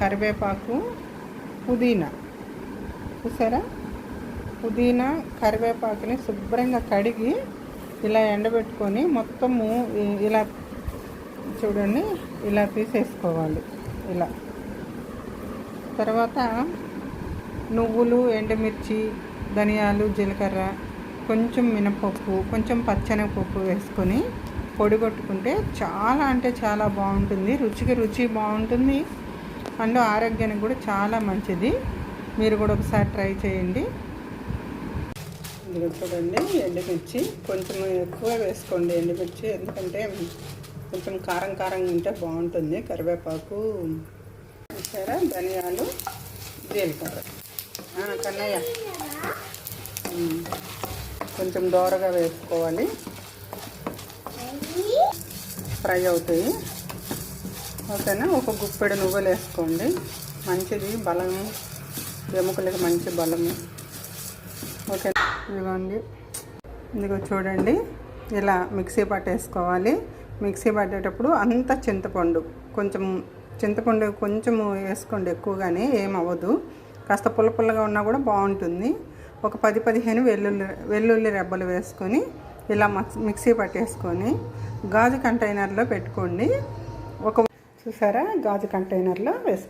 కరివేపాకు పుదీనా. చూసారా? పుదీనా కరివేపాకుని శుభ్రంగా కడిగి ఇలా ఎండబెట్టుకొని మొత్తము ఇలా చూడండి ఇలా తీసేసుకోవాలి. ఇలా. తర్వాత నువ్వులు ఎండుమిర్చి ధనియాలు జీలకర్ర కొంచెం మినపప్పు కొంచెం పచ్చనపప్పు వేసుకొని పొడిగొట్టుకుంటే చాలా అంటే చాలా బాగుంటుంది. రుచికి రుచి బాగుంటుంది. పండు ఆరోగ్యానికి కూడా చాలా మంచిది. మీరు కూడా ఒకసారి ట్రై చేయండి. ఇది చూడండి ఎండుమిర్చి. కొంచెం ఎక్కువ వేసుకోండి ఎండుమిర్చి ఎందుకంటే కొంచెం కారం కారంగా ఉంటే బాగుంటుంది. కరివేపాకు చూసారా? ధనియాలు జీలకర్ర. కన్నయ్య. కొంచెం దోరగా వేసుకోవాలి. ఫ్రై అవుతాయి. ఓకేనా ఒక గుప్పెడు నువ్వులు వేసుకోండి. మంచిది బలము ఎముకలకి మంచి బలము. ఓకే. ఇదిగోండి. ఇదిగో చూడండి. ఇలా మిక్సీ పట్టేసుకోవాలి మిక్సీ పట్టేటప్పుడు అంత చింతపండు. కొంచెం చింతపండు కొంచెం వేసుకోండి ఎక్కువగానే ఏమవ్వదు. కాస్త పుల్ల పుల్లగా ఉన్నా కూడా బాగుంటుంది. ఒక పది పదిహేను వెల్లుల్లి వెల్లుల్లి రెబ్బలు వేసుకొని ఇలా మిక్సీ పట్టేసుకొని గాజు కంటైనర్లో పెట్టుకోండి. ఒక చూసారా? గాజు కంటైనర్లో వేసుకోండి